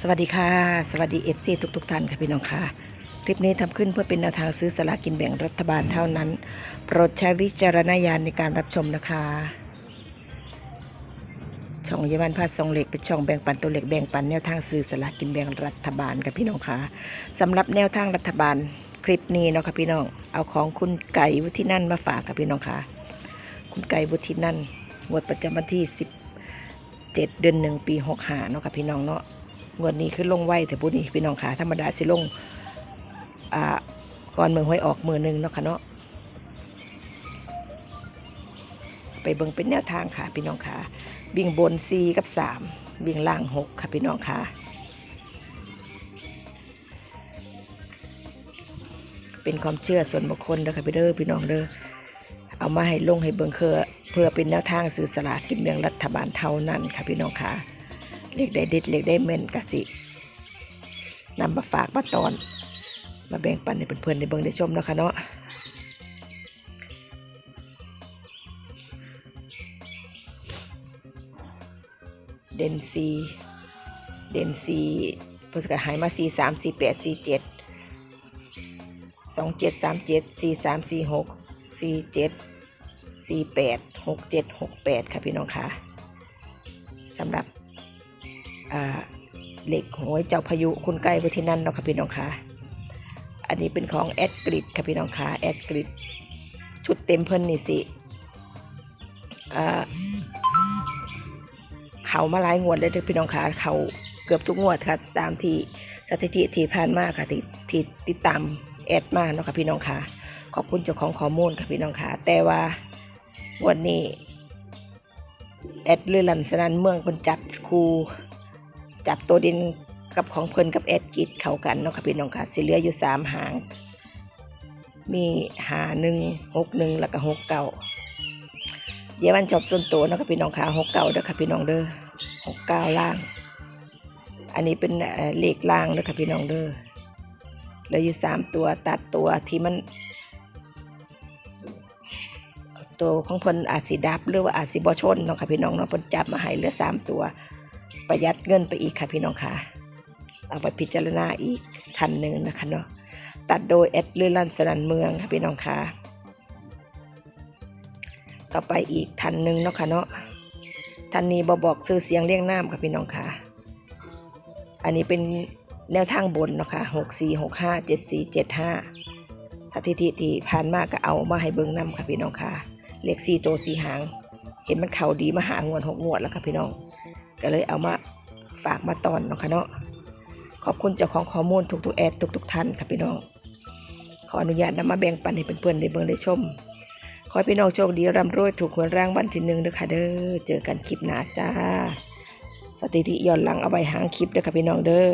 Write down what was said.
สวัสดีค่ะ สวัสดีเอฟซีทุกๆท่านค่ะพี่น้องค่ะ คลิปนี้ทำขึ้นเพื่อเป็นแนวทางซื้อสลากินแบ่งรัฐบาลเท่านั้น โปรดใช้วิจารณญาณในการรับชมนะคะ ช่องเยาวันพาสองเหล็กเป็นช่องแบ่งปันตัวเหล็กแบ่งปันแนวทางซื้อสลากินแบ่งรัฐบาลกับพี่น้องค่ะสำหรับแนวทางรัฐบาลคลิปนี้เนาะค่ะพี่น้อง เอาของคุณไก่วุฒินันมาฝากกับพี่น้องค่ะ คุณไก่วุฒินันงวดประจำวันที่ 17 เดือนหนึ่งปี65เนาะค่ะพี่น้องเนาะ งวดนี้คือลงไว้แต่พูดนี่พี่น้องขาธรรมดาสิลงอ่าก่อนเมืองห้วยออกมือหนึ่งเนาะค่ะเนาะไปเบิ่งเป็นแนวทางค่ะ พี่น้องขาวิ่งบน 4 กับ 3 วิ่งล่าง 6 ค่ะ พี่น้องขาเป็นความเชื่อส่วนบุคคลเด้อค่ะพี่เด้อพี่น้องเด้อเอามาให้ลงให้เบิ่งเพื่อเพื่อเป็นแนวทางสื่อสลากกินแบ่งรัฐบาลเท่านั้นค่ะพี่น้องค่ะ เล็กได้เด็ดเล็กได้เม่นกะสินำมาฝากมาตอน มาแบ่งปันให้เพื่อนๆในเบิงได้ชมเนาะคะเนาะเดนซีเดนซีพิ่นก็ใหายมาสี่สามสี่แปดสี่เจ็ดสองเจ็ดสามเจ็ดสี่สามสี่หกสี่เจ็ดสี่แปดหกเจ็ดหกแปดค่ะพี่น้องค่ะสำหรับ เหล็กหวยเจ้าพายุคุณไก่ไว้ที่นั่นเนาะค่ะพี่น้องค่ะ อันนี้เป็นของแอดกริดค่ะพี่น้องค่ะแอดกริดชุดเต็มเพิ่นนี่สิเขามาหลายงวดเลยพี่น้องค่ะเขาเกือบทุกงวดค่ะ ตามที่สถิติที่ผ่านมาค่ะที่ที่ติดตามแอดมาเนาะค่ะพี่น้องค่ะ ขอบคุณเจ้าของข้อมูลค่ะพี่น้องค่ะ แต่ว่าวันนี้แอดเรือลันสนันเมืองเพิ่นจับครู จับตัวดินกับของเพิ่นกับแอดกิดเข้ากันเนาะค่ะพี่น้องค่ะสิเหลืออยู่สามหาง มีหาหนึ่งหกหนึ่งแล้วก็หกเก้าเดี๋ยววันจบส่วนตัวเนาะค่ะพี่น้องค่ะหกเก้าเด้อค่ะพี่น้องเด้อหกเก้าล่าง อันนี้เป็นเลขล่างเด้อค่ะพี่น้องเด้อเหลืออยู่สามตัวตัดตัวที่มันตัวของเพิ่นอาจสิดับหรือว่าอาจสิบ่ชนเนาะค่ะพี่น้องเนาะเพิ่นจับมาให้เหลือสามตัว ประหยัดเงินไปอีกค่ะพี่น้องค่ะ เอาไปพิจารณาอีกทันหนึ่งนะคะเนาะตัดโดยแอดเลือลันสนันเมืองค่ะพี่น้องค่ะต่อไปอีกทันหนึ่งเนาะค่ะเนาะทันนี้บอบอกซื้อเสียงเรียงน้ำค่ะพี่น้องค่ะ อันนี้เป็นแนวทางบนเนาะค่ะหกสี่หกห้าเจ็ดสี่เจ็ดห้าสถิติที่ผ่านมาก็เอามาให้เบิ่งน้ำค่ะพี่น้องค่ะ เลขสี่ตัวสี่หาง เห็นมันเข่าดีมาหางวดหกงวดแล้วค่ะพี่น้อง ก็เลยเอามาฝากมาตอนเนาะค่ะเนาะขอบคุณเจ้าของข้อมูลทุกๆแอดทุกๆท่านค่ะพี่น้อง ขออนุญาตนำมาแบ่งปันให้เพื่อนๆได้เบิ่งได้ชม ขอให้พี่น้องโชคดีร่ำรวยถูกหวยรางวัลที่หนึ่งเด้อค่ะเด้อเจอกันคลิปหน้าจ้าสถิติย้อนหลังเอาไว้หางคลิปเด้อค่ะพี่น้องเด้อ